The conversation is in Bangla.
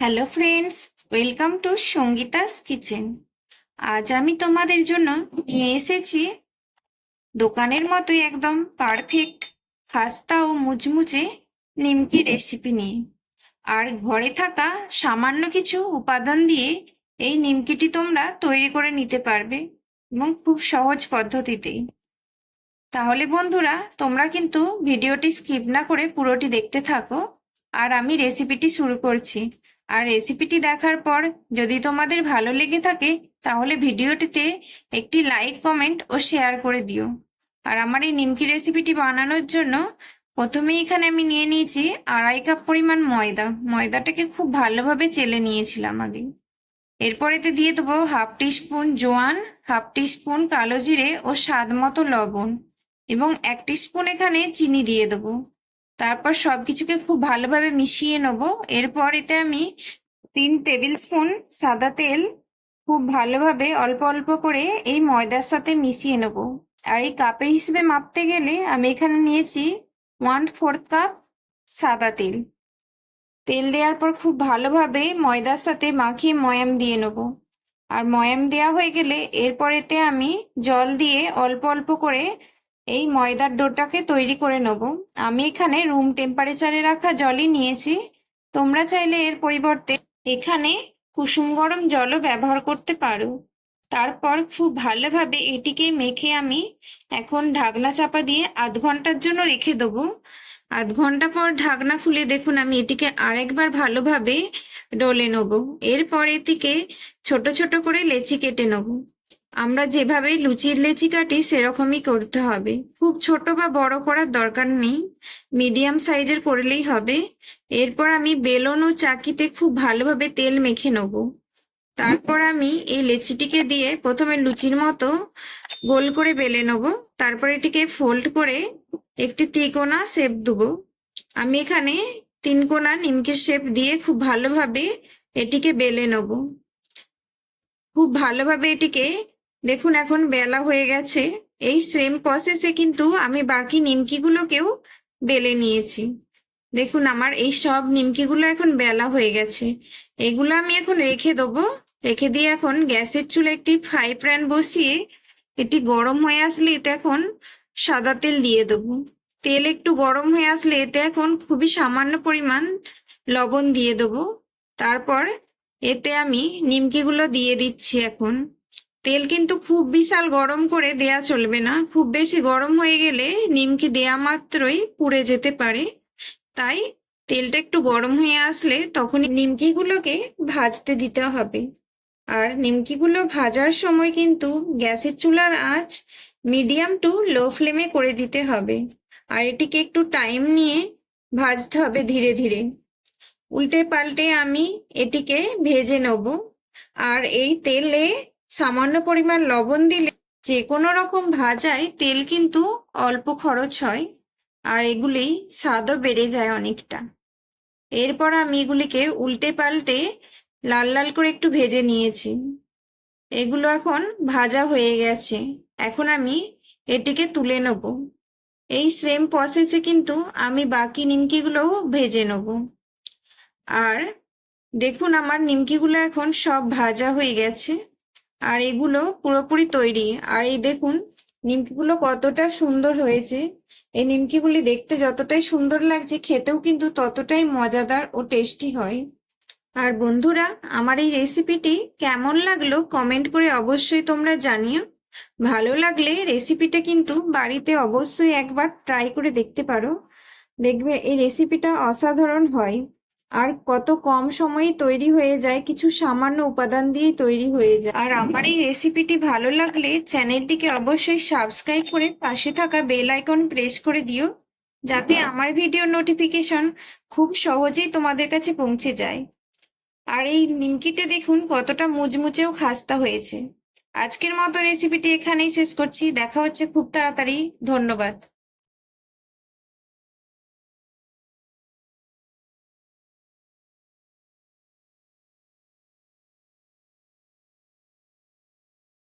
Hello friends welcome to Sangeeta's kitchen আজ আমি তোমাদের জন্য নিয়ে এসেছি দোকানের মতোই একদম পারফেক্ট খাস্তা ও মুচমুচে নিমকি রেসিপি নিয়ে। আর ঘরে থাকা সামান্য কিছু উপাদান দিয়ে এই নিমকিটি তোমরা তৈরি করে নিতে পারবে এবং খুব সহজ পদ্ধতিতেই তাহলে বন্ধুরা, তোমরা কিন্তু ভিডিওটি স্কিপ না করে পুরোটি দেখতে থাকো। আর আমি রেসিপিটি শুরু করছি। আর রেসিপিটি দেখার পর যদি তোমাদের ভালো লেগে থাকে, তাহলে ভিডিওটিতে একটি লাইক কমেন্ট ও শেয়ার করে দিও। আর আমার এই নিমকি রেসিপিটি বানানোর জন্য প্রথমেই এখানে আমি নিয়ে নিয়েছি আড়াই কাপ পরিমাণ ময়দা। ময়দাটাকে খুব ভালোভাবে চেলে নিয়েছিলাম আগে। এরপরেতে দিয়ে দেবো হাফ টিস্পুন জোয়ান হাফ টিস্পুন কালো জিরে ও স্বাদ মতো লবণ। এবং এক টিস্পুন এখানে চিনি দিয়ে দেবো। তারপর সবকিছুকে খুব ভালোভাবে মিশিয়ে নেব। এরপর এতে আমি তিন টেবিল স্পুন সাদা তেল খুব ভালোভাবে অল্প অল্প করে এই ময়দার সাথে মিশিয়ে নেব। আর এই কাপের হিসেবে মাপতে গেলে আমি এখানে নিয়েছি ওয়ান ফোর্থ কাপ সাদা তেল। তেল দেওয়ার পর খুব ভালোভাবে ময়দার সাথে মাখিয়ে ময়াম দিয়ে নেব। আর ময়াম দেওয়া হয়ে গেলে এরপর এতে আমি জল দিয়ে অল্প অল্প করে এই ময়দার ডোটাকে তৈরি করে নেব। আমি এখানে রুম টেম্পারেচারে রাখা জলই নিয়েছি। তোমরা চাইলে এর পরিবর্তে এখানে কুসুম গরম জলও ব্যবহার করতে পারো। তারপর খুব ভালোভাবে এটিকে মেখে আমি এখন ঢাকনা চাপা দিয়ে আধ ঘণ্টার জন্য রেখে দেবো। আধ ঘণ্টা পর ঢাকনা খুলে দেখুন আমি এটিকে আরেকবার ভালোভাবে ডলে নেব। এরপর এটিকে ছোট ছোট করে লেচি কেটে নেব। আমরা যেভাবে লুচির লেচি কাটি, সেরকমই করতে হবে। খুব ছোট বা বড় করার দরকার নেই। মিডিয়াম সাইজের করলেই হবে। এরপর আমি বেলন ও চাকিতে খুব ভালোভাবে তেল মেখে নেব। তারপর আমি এই লেচিটিকে দিয়ে প্রথমে লুচির মতো গোল করে বেলে নেব। তারপর এটিকে ফোল্ড করে একটি তিকোনা শেপ দেবো। আমি এখানে তিন কোনা নিমকির শেপ দিয়ে খুব ভালোভাবে এটিকে বেলে নেব। খুব ভালোভাবে এটিকে দেখুন, এখন বেলা হয়ে গেছে। এই সেম প্রসেসে কিন্তু আমি বাকি নিমকিগুলোকেও বেলে নিয়েছি। দেখুন, আমার এই সব নিমকিগুলো এখন বেলা হয়ে গেছে। এগুলো আমি এখন রেখে দেবো। রেখে দিয়ে এখন গ্যাসের চুলে একটি ফ্রাই প্যান বসিয়ে এটি গরম হয়ে আসলে এতে এখন সাদা তেল দিয়ে দেবো। তেল একটু গরম হয়ে আসলে এতে এখন খুবই সামান্য পরিমাণ লবণ দিয়ে দেবো। তারপর এতে আমি নিমকিগুলো দিয়ে দিচ্ছি এখন। তেল কিন্তু খুব বিশাল গরম করে দেয়া চলবে না। খুব বেশি গরম হয়ে গেলে নিমকি দেয়া মাত্রই পুড়ে যেতে পারে। তাই তেলটা একটু গরম হয়ে আসলে তখন নিমকিগুলোকে ভাজতে দিতে হবে। আর নিমকিগুলো ভাজার সময় কিন্তু গ্যাসের চুলার আঁচ মিডিয়াম টু লো ফ্লেমে করে দিতে হবে। আর এটিকে একটু টাইম নিয়ে ভাজতে হবে ধীরে ধীরে। উল্টে পাল্টে আমি এটিকে ভেজে নেব। আর এই তেলে সামান্য পরিমাণ লবণ দিলে যে কোনো রকম ভাজায় তেল কিন্তু অল্প খরচ হয়, আর এগুলি স্বাদও বেড়ে যায় অনেকটা। এরপর আমি এগুলিকে উল্টে পাল্টে লাল লাল করে একটু ভেজে নিয়েছি। এগুলো এখন ভাজা হয়ে গেছে। এখন আমি এটিকে তুলে নেব। এই সেম প্রসেসে কিন্তু আমি বাকি নিমকিগুলোও ভেজে নেব। আর দেখুন, আমার নিমকিগুলো এখন সব ভাজা হয়ে গেছে। আর এগুলো পুরোপুরি তৈরি। আর এই দেখুন, নিমকিগুলো কতটা সুন্দর হয়েছে। এই নিমকিগুলি দেখতে যতটাই সুন্দর লাগছে, খেতেও কিন্তু ততটাই মজাদার ও টেস্টি হয়। আর বন্ধুরা, আমার এই রেসিপিটি কেমন লাগল কমেন্ট করে অবশ্যই তোমরা জানিও। ভালো লাগলে রেসিপিটা কিন্তু বাড়িতে অবশ্যই একবার ট্রাই করে দেখতে পারো। দেখবে এই রেসিপিটা অসাধারণ হয়। আর কত কম সময়ে তৈরি হয়ে যায়, কিছু সামান্য উপাদান দিয়েই তৈরি হয়ে যায়। আর আমার এই রেসিপিটি ভালো লাগলে চ্যানেলটিকে অবশ্যই সাবস্ক্রাইব করে পাশে থাকা বেল আইকন প্রেস করে দিও, যাতে আমার ভিডিও নোটিফিকেশন খুব সহজেই তোমাদের কাছে পৌঁছে যায়। আর এই নিমকিটা দেখুন, কতটা মুচমুচেও খাস্তা হয়েছে। আজকের মতো রেসিপিটি এখানেই শেষ করছি, দেখা হচ্ছে খুব তাড়াতাড়ি, ধন্যবাদ।